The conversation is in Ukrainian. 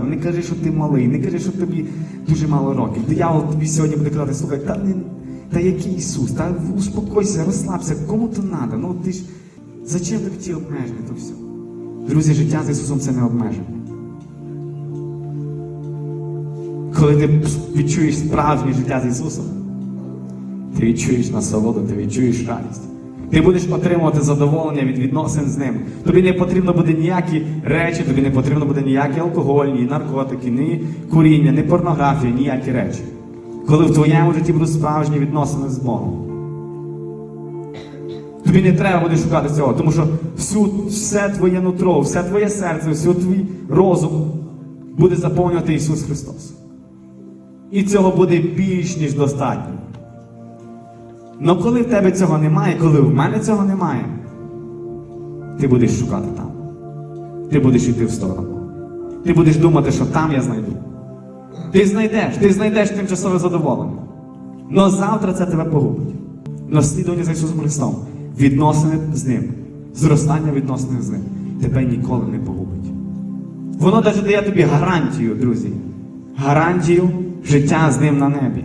Не кажи, що ти малий, не кажи, що тобі дуже мало років. Диявол тобі сьогодні буде казати, слухай, та не та який Ісус, та успокойся, розслабся, кому то треба. Ну ти ж зачем тобі ті обмеження, то все. Друзі, життя з Ісусом це не обмеження. Коли ти відчуєш справжнє життя з Ісусом, ти відчуєш насолоду, ти відчуєш радість. Ти будеш отримувати задоволення від відносин з ним. Тобі не потрібно буде ніякі речі, тобі не потрібно буде ніякі алкоголь, ні наркотики, ні куріння, ні порнографія, ніякі речі. Коли в твоєму житті будуть справжні відносини з Богом. Тобі не треба буде шукати цього, тому що всю, все твоє нутро, все твоє серце, всю твій розум буде заповнювати Ісус Христос. І цього буде більш ніж достатньо. Но коли в тебе цього немає, коли в мене цього немає, ти будеш шукати там. Ти будеш йти в сторону. Ти будеш думати, що там я знайду. Ти знайдеш, ти знайдеш тимчасове задоволення. Но завтра це тебе погубить. Наслідування за Ісусом Христом, відносини з Ним, зростання відносин з Ним тебе ніколи не погубить. Воно навіть дає тобі гарантію, друзі. Гарантію життя з ним на небі.